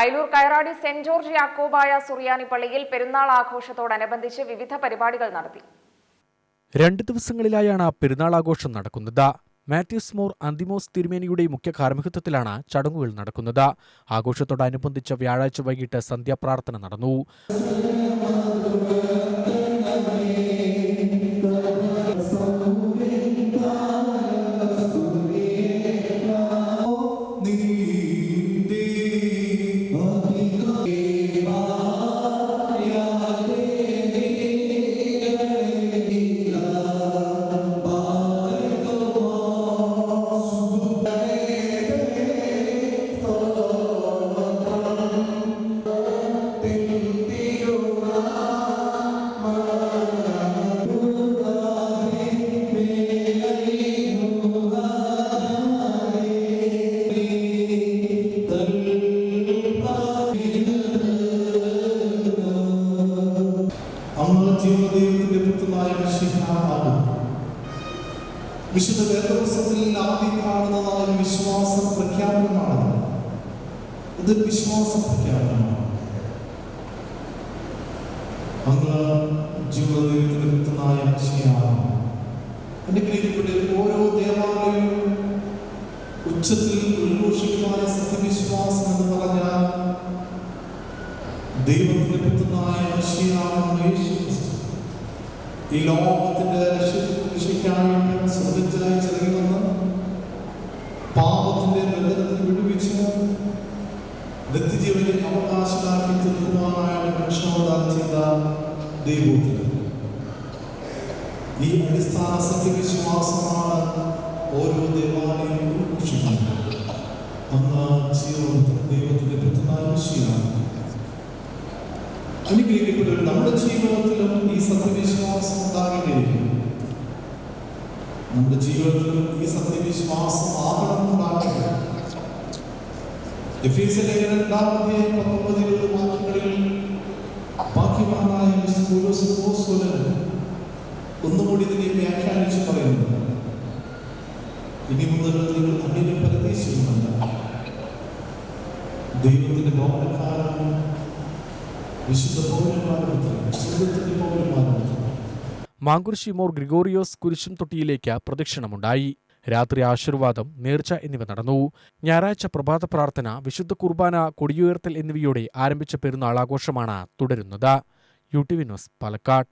Ayalur Kayaradi saint George Yakobaya Suriyani പള്ളിയിൽ പെരുന്നാൾ ആഘോഷത്തോടനുബന്ധിച്ച് വിവിധ പരിപാടികൾ നടത്തി. രണ്ട് ദിവസങ്ങളിലായാണ് പെരുന്നാൾ ആഘോഷം നടക്കുന്നത്. മാത്യൂസ് മോർ അന്തിമോസ് തിരുമേനിയുടെ മുഖ്യ കാർമ്മികത്വത്തിലാണ് ചടങ്ങുകൾ നടക്കുന്നത്. ആഘോഷത്തോടനുബന്ധിച്ച് വ്യാഴാഴ്ച വൈകിട്ട് സന്ധ്യാപ്രാർത്ഥന നടന്നു. ജീവദൈവത്തിന്റെ പുത്രനായ മിശിഹാകുന്നു വിശുദ്ധ വേദവസത്തിൽ ആദ്യം കാണുന്നതാണ് വിശ്വാസ പ്രഖ്യാപനമാണ് ഇത് വിശ്വാസ പ്രഖ്യാപനമാണ്. അങ്ങ് ജീവദൈവത്തിന്റെ പുത്രനായ മിശിഹാകുന്നു അനുഗ്രഹിക്കപ്പെട്ട ഓരോ ദേവാലയവും ഉച്ചത്തിൽ ഉദ്ഘോഷിക്കുന്നതായ സത്യവിശ്വാസം എന്ന് പറഞ്ഞാൽ ദൈവത്തിന്റെ പുത്രനായ യേശു ഈ ലോകത്തിന്റെ രക്ഷയ്ക്കായിട്ട് സ്വർഗത്തിലായി ചെറിയ വന്ന് പാപത്തിന്റെ ബന്ധനത്തിൽ വിടുവിച്ച് നിത്യജീവനെ അവകാശമാക്കി തീർക്കുവാനായ മനുഷ്യനോദാനം ചെയ്ത ദൈവത്തിന് ഈ അടിസ്ഥാന സത്യവിശ്വാസമാണ് ഓരോ ഉദ്ഘോഷിക്കുന്നത് അന്ന് ദൈവത്തിന്റെ മെസ്സിയാണ് അനുഗ്രഹിക്കപ്പെട്ടവർ നമ്മുടെ ജീവിതത്തിലും ഈ സത്യവിശ്വാസം ഉണ്ടാകേണ്ടിയിരിക്കുന്നു. നമ്മുടെ ജീവിതത്തിലും ഈ സത്യവിശ്വാസം ആകണം ഉണ്ടാകട്ടെ. എഫീസ് ലേഖനം രണ്ടാമത്തെ പത്തൊമ്പത് വാക്യങ്ങളിൽ ബാക്കിമാനായ ഒന്നുകൂടി ഇതിനെ വ്യാഖ്യാനിച്ച് പറയുന്നു. ഇനി മുതൽ നിങ്ങൾ അന്യനും പരദേശിയുമല്ല ദൈവത്തിന്റെ ഭവനക്കാരനും വിശുദ്ധ മാങ്കുരിശി മോർ ഗ്രിഗോറിയോസ് കുരിശും തൊട്ടിയിലേക്ക് പ്രദക്ഷിണമുണ്ടായി. രാത്രി ആശീർവാദം നേർച്ച എന്നിവ നടന്നു. ഞായറാഴ്ച പ്രഭാത പ്രാർത്ഥന വിശുദ്ധ കുർബാന കൊടിയുയർത്തൽ എന്നിവയോടെ ആരംഭിച്ച പെരുന്നാൾ ആഘോഷമാണ് തുടരുന്നത്. U T V news Palakkad.